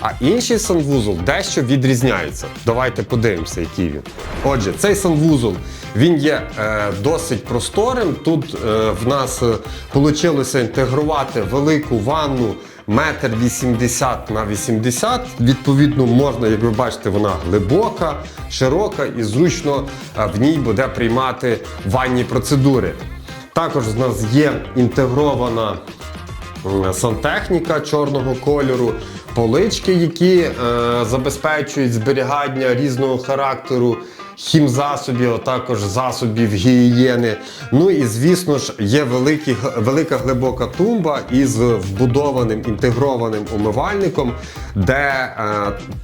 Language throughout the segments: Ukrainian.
А інший санвузол дещо відрізняється. Давайте подивимося, який він. Отже, цей санвузол він є е, досить просторим. Тут е, в нас вийшло інтегрувати велику ванну метр 80 на 80. Відповідно, можна, як ви бачите, вона глибока, широка і зручно е, в ній буде приймати ванні процедури. Також в нас є інтегрована сантехніка чорного кольору, полички, які е, забезпечують зберігання різного характеру. Хімзасобів, а також засобів гігієни. Ну і звісно ж є великі, велика глибока тумба із вбудованим інтегрованим умивальником, де е,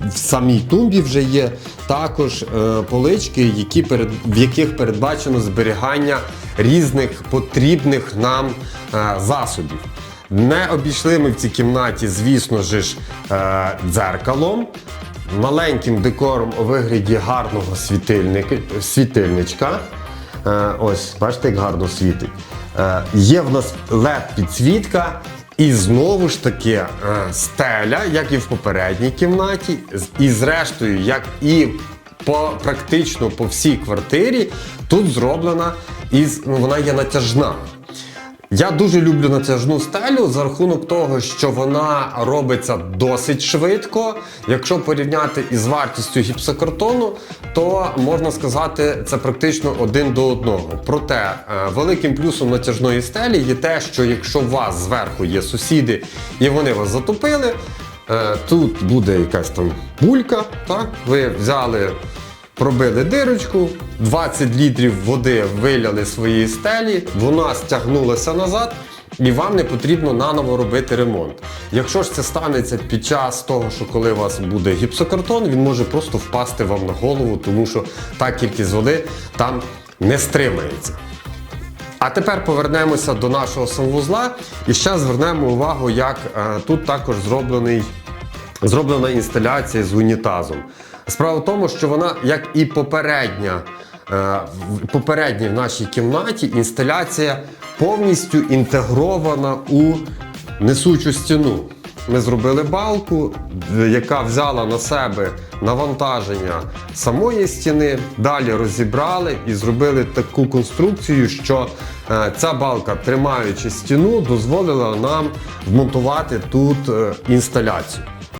в самій тумбі вже є також е, полички, які перед, в яких передбачено зберігання різних потрібних нам е, засобів. Не обійшли ми в цій кімнаті, звісно ж, е, дзеркалом, маленьким декором у вигляді гарного світильника, світильничка. Е, ось, бачите, як гарно світить. Е, є в нас LED-підсвітка. І знову ж таки стеля, як і в попередній кімнаті, і зрештою, як і по практично по всій квартирі, тут зроблена із ну, вона є натяжна. Я дуже люблю натяжну стелю за рахунок того, що вона робиться досить швидко. Якщо порівняти із вартістю гіпсокартону, то можна сказати, це практично один до одного. Проте е, великим плюсом натяжної стелі є те, що якщо у вас зверху є сусіди і вони вас затопили, е, тут буде якась там булька. Так, ви взяли Пробили дирочку, 20 літрів води виляли з своєї стелі, вона стягнулася назад, і вам не потрібно наново робити ремонт. Якщо ж це станеться під час того, що коли у вас буде гіпсокартон, він може просто впасти вам на голову, тому що та кількість води там не стримається. А тепер повернемося до нашого санвузла і ще звернемо увагу, як е, тут також зроблений зроблена інсталяція з унітазом. Справа в тому, що вона, як і попередня, е, попередня в нашій кімнаті, інсталяція повністю інтегрована у несучу стіну. Ми зробили балку, яка взяла на себе навантаження самої стіни. Далі розібрали і зробили таку конструкцію, що е, ця балка, тримаючи стіну, дозволила нам вмонтувати тут е, інсталяцію.